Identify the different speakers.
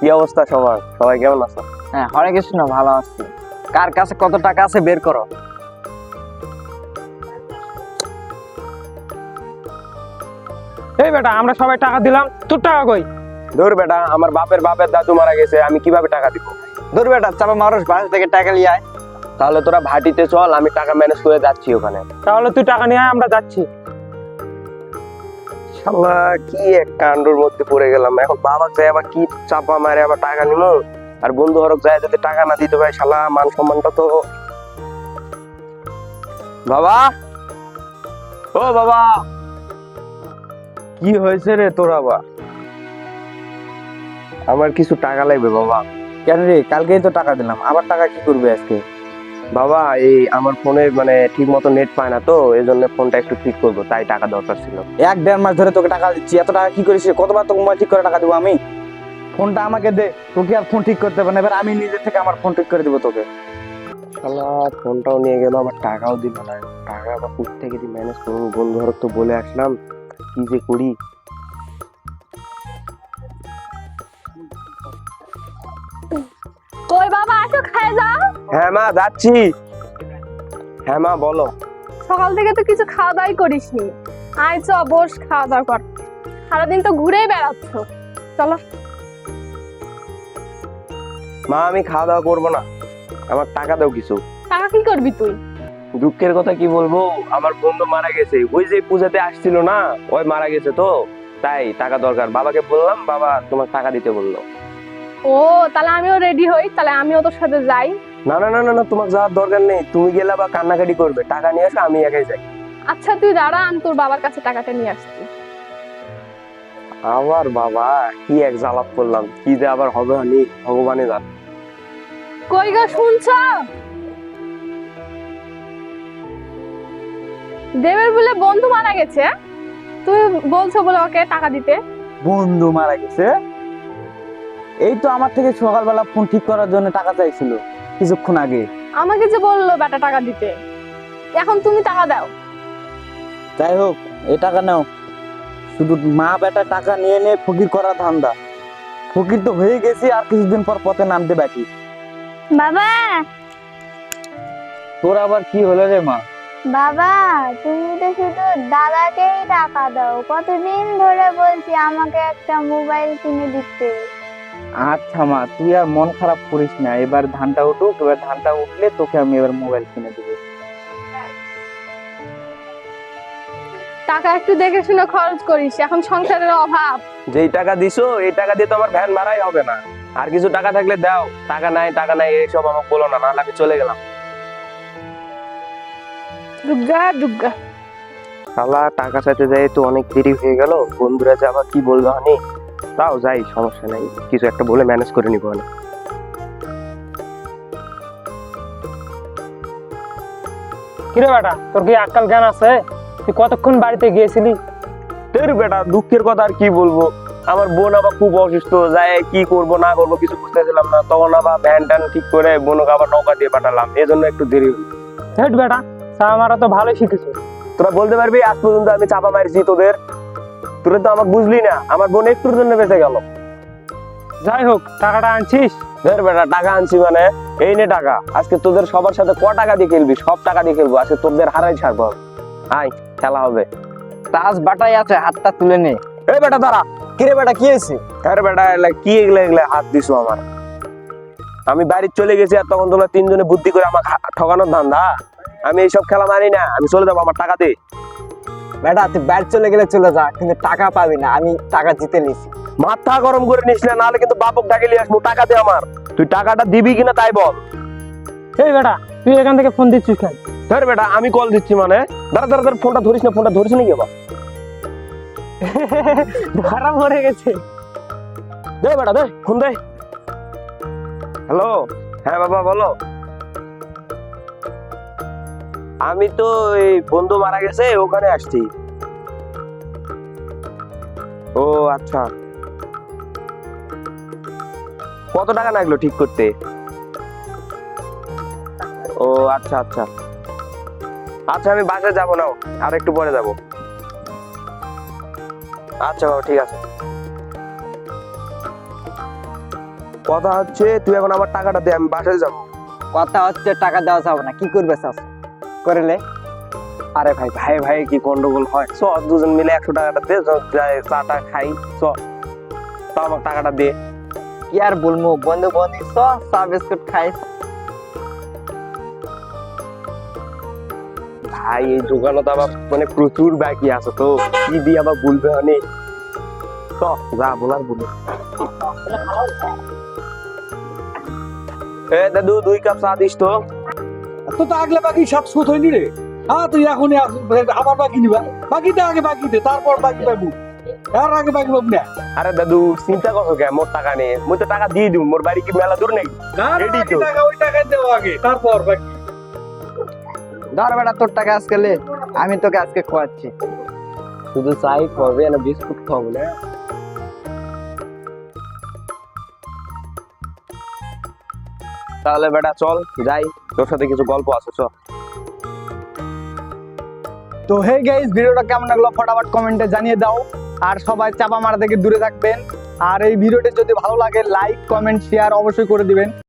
Speaker 1: কি অবস্থা সবার? সবাই কেমন আছো?
Speaker 2: হ্যাঁ হরে কৃষ্ণ ভালো আছি। কার কাছে কত টাকা আছে বের করো।
Speaker 3: এই বেটা আমরা সবাই টাকা দিলাম তোর টাকা কই?
Speaker 1: ধর বেটা আমার বাপের বাপের দাদু মারা গেছে আমি কীভাবে টাকা দিব?
Speaker 2: দূর বেটা চাপা মানুষ বাসা থেকে টাকা নিয়ে আয়।
Speaker 1: তাহলে তোরা ভাটিতে চল আমি টাকা ম্যানেজ করে যাচ্ছি ওখানে।
Speaker 3: তাহলে তুই টাকা নিয়ে আয় আমরা যাচ্ছি।
Speaker 1: কি এক কাণ্ডর মধ্যে পড়ে গেলাম। এখন বাবা চাই আবার কি চাপা মারে আবার টাকা আর বন্ধু হরক যায় টাকা না দিতে পারে, শালা, মান সম্মানটা তো। বাবা? ও বাবা! কি হয়েছে রে তোর আবার? আমার কিছু টাকা লাগবে বাবা।
Speaker 2: কেন রে? কালকেই তো টাকা দিলাম। আবার টাকা কি করবে আজকে?
Speaker 1: বাবা এই আমার ফোনে মানে ঠিক মতো নেট পায় না তো এই জন্য ফোনটা একটু ঠিক করব তাই টাকা দরকার ছিল।
Speaker 2: এক দেড় মাস ধরে তোকে টাকা দিচ্ছি এত টাকা কি করিস? রে? কতবার তোকে মোবাইল ঠিক করে টাকা দেবো আমি? ফোনটা আমাকে দে তোকে আর ফোন ঠিক করতে হবে না এবার আমি নিজে থেকে আমার ফোন ঠিক করে দিব তোকে।
Speaker 1: শালা ফোনটাও নিয়ে গেল আবার টাকাও দিল না। টাকা আবার কোথ থেকে ম্যানেজ করব বন্ধু তো বলে আসলাম কি যে করি?
Speaker 4: যাও।
Speaker 1: হ্যাঁ মা যাচ্ছি। হ্যাঁ মা বলো।
Speaker 4: সকাল থেকে তো কিছু খাওয়া দাওয়াই করিসনি। আয় চ বস খাওয়া দাওয়া কর। সারাদিন তো ঘুরেই বেড়াচ্ছ। চলো।
Speaker 1: মা আমি খাওয়া দাওয়া করব না। আমার টাকা দাও কিছু।
Speaker 4: টাকা কি করবি তুই?
Speaker 1: দুঃখের কথা কি বলব? আমার বন্ধু মারা গেছে। ওই যে পূজাতে আসছিল না ওই মারা গেছে তো। তাই টাকা দরকার। বাবাকে বললাম বাবা তোমার টাকা দিতে বলল।
Speaker 4: ও তাহলে আমিও রেডি হই তাহলে আমিও তোর সাথে যাই।
Speaker 1: না না না না না তোমার যাওয়ার দরকার নেই। তুমি গেলে আবার কান্নাকাটি করবে। টাকা নিয়ে আসো আমি একাই যাই।
Speaker 4: আচ্ছা তুই দাঁড়া আমি তোর বাবার কাছে টাকাটা নিয়ে আসছি।
Speaker 1: আবার বাবা কি এক জ্বালাপ করলাম। কি যে আবার হবে হানি ভগবানে জান।
Speaker 4: কই গো শুনছ? দেবের বলে বন্ধু মারা গেছে তুই বলছো বলে ওকে টাকা দিতে?
Speaker 2: বন্ধু মারা গেছে? এই তো আমার থেকে সকালবেলা ফোন ঠিক করার জন্য টাকা চাইছিল কিছুক্ষণ আগে।
Speaker 4: আমাকে যে বলল বেটা টাকা দিতে এখন তুমি টাকা দাও।
Speaker 2: যাই হোক এই টাকা নাও। শুধু মা বেটা টাকা নিয়ে নিয়ে ফকির করা ধান্দা। ফকির তো হয়ে গেছি আর কিছুদিন পর পথে নামতে বাকি।
Speaker 5: বাবা!
Speaker 2: তোর আবার কি হলো রে মা?
Speaker 5: বাবা তুমি তো শুধু দাদাকেই টাকা দাও। কতদিন ধরে বলছি আমাকে একটা মোবাইল কিনে দিতে।
Speaker 2: আচ্ছা মা তুই আর মন খারাপ করিস না এবার ধানটা উঠুক এবার ধানটা উঠলে তোকে আমি এবার মোবাইল কিনে দেবো।
Speaker 4: টাকা একটু দেখে শুনে খরচ করিস এখন সংসারের অভাব।
Speaker 1: যেই টাকা দিছো এই টাকা দিয়ে তো আমার ভ্যান ভাড়াই হবে না। আর কিছু টাকা থাকলে দাও টাকা নাই টাকা নাই এইসব আমাকে বলো না নাহলে আমি চলে গেলাম।
Speaker 4: দুর্গা দুর্গা।
Speaker 1: শালা টাকা চাইতে যাই তো অনেক দেরি হয়ে গেল। বন্ধুরা যে আবার কি বলব হানি? তাও যাই সমস্যা নাই। কিছু একটা বলে ম্যানেজ করে নিবো আমি
Speaker 3: কিরে বেটা তোর কি আক্কাল জ্ঞান আছে? তুই কতক্ষণ বাড়িতে গিয়েছিলি?
Speaker 1: তোর বেটা দুঃখের কথা আর কি বলব? আমার বোন আবার খুব অসুস্থ যায় কি করব না করব কিছু বুঝতেছিলাম না। তখন আবার ভ্যান ট্যান ঠিক করে বোনকে আবার নৌকা দিয়ে পাঠালাম। এই জন্য একটু দেরি হলো।
Speaker 3: হেট বেটা চা মারা তো ভালোই শিখেছো।
Speaker 1: তোরা বলতে পারবি আজ পর্যন্ত আমি চাপা মারছি তোদের। তোরা তো আমাকে বুঝলি না আমার বোন একটুর জন্য বেঁচে গেল।
Speaker 3: যাই হোক টাকাটা আনছিস?
Speaker 1: ধর বেটা টাকা আনছি মানে এই নে টাকা। আজকে তোদের সবার সাথে ক টাকা দিয়ে খেলবি? সব টাকা দিয়ে খেলব আজকে তোদের হারাই ছাড়বো আয় খেলা হবে।
Speaker 2: তাস বাটাই আছে হাতটা তুলে নে।
Speaker 1: এই বেটা দাঁড়া।
Speaker 2: কিরে বেটা কি হয়েছে?
Speaker 1: আরে বেটা এলা কি এগুলা এগুলা হাত দিছো আমার? আমি বাড়ি চলে গেছি আর তখন তোমরা তিনজনে বুদ্ধি করে আমাকে ঠকানোর ধান্দা। আমি এইসব খেলা মানি না আমি চলে যাব আমার টাকা দে
Speaker 2: বেটা তুই ব্যাট চলে গেলে চলে যা কিন্তু টাকা পাবি না আমি টাকা জিতে নিছি।
Speaker 1: মাথা গরম করে নিস না নাহলে কিন্তু বাপক ডাকে নিয়ে আসব টাকা দে আমার। তুই টাকাটা দিবি কিনা তাই বল।
Speaker 3: এই বেটা তুই এখান থেকে ফোন দিচ্ছিস কেন?
Speaker 1: ধর বেটা আমি কল দিচ্ছি মানে। দাঁড়া দাঁড়া দাঁড়া ফোনটা ধরিস না ফোনটা ধরিস নাকি বাবা
Speaker 3: ধরা পড়ে গেছে।
Speaker 1: দে বেটা দে ফোন দে। হ্যালো হ্যাঁ বাবা বলো। আমি তো এই বন্ধু মারা গেছে ওখানে আসছি। ও আচ্ছা। কত টাকা লাগল ঠিক করতে? ও আচ্ছা আচ্ছা। আচ্ছা আমি বাসায় যাব না আর একটু পরে যাব। আচ্ছা বাবা, ঠিক আছে। কথা হচ্ছে, তুই এখন আমার টাকাটা দে, আমি বাসায় যাব।
Speaker 6: কথা হচ্ছে, টাকা দেওয়া যাবে না। কি করবে চাষ করলে
Speaker 1: আরে ভাই ভাই ভাই কি গন্ডগোল হয়? চ দুজন মিলে একশো টাকাটা দে চাটা খাই চ। তো আমার টাকাটা দে।
Speaker 6: কি আর বলব বন্ধু বন্ধু চ চা বিস্কুট খাই।
Speaker 1: ভাই এই দোকানে তো আবার মানে প্রচুর বাকি আছে তো কি দিয়ে আবার বলবে অনেক চ যা বলার বলে এ দাদু দুই কাপ চা দিস তো।
Speaker 7: তো তো আগলে বাকি সব সুদ হয়নি রে। হ্যাঁ তুই এখনই আস- আবার বাকি নিবা বাকিতে আগে বাকি দে তারপর বাকি পাবো। এর আগে বাকি পাবো না।
Speaker 1: আরে দাদু চিন্তা করছ কে মোর টাকা নেই। মুই তো টাকা দিয়ে দিব মোর বাড়ি কি মেলা দূর নেই
Speaker 7: না না,
Speaker 1: তো।
Speaker 7: টাকা ওই টাকায় দেবো আগে তারপর বাকি।
Speaker 6: ধর বেটা তোর টাকা আজকে লে আমি তোকে আজকে খোয়াচ্ছি।
Speaker 1: শুধু চাই খাবে না বিস্কুট খাব না। তাহলে বেটা চল যাই। তোর সাথে কিছু গল্প আছে চল
Speaker 6: তো হে গাইস ভিডিওটা কেমন লাগল ফটাফট কমেন্টে জানিয়ে দাও। আর সবাই চাপা মারা থেকে দূরে থাকবেন। আর এই ভিডিওটি যদি ভালো লাগে লাইক কমেন্ট শেয়ার অবশ্যই করে দিবেন।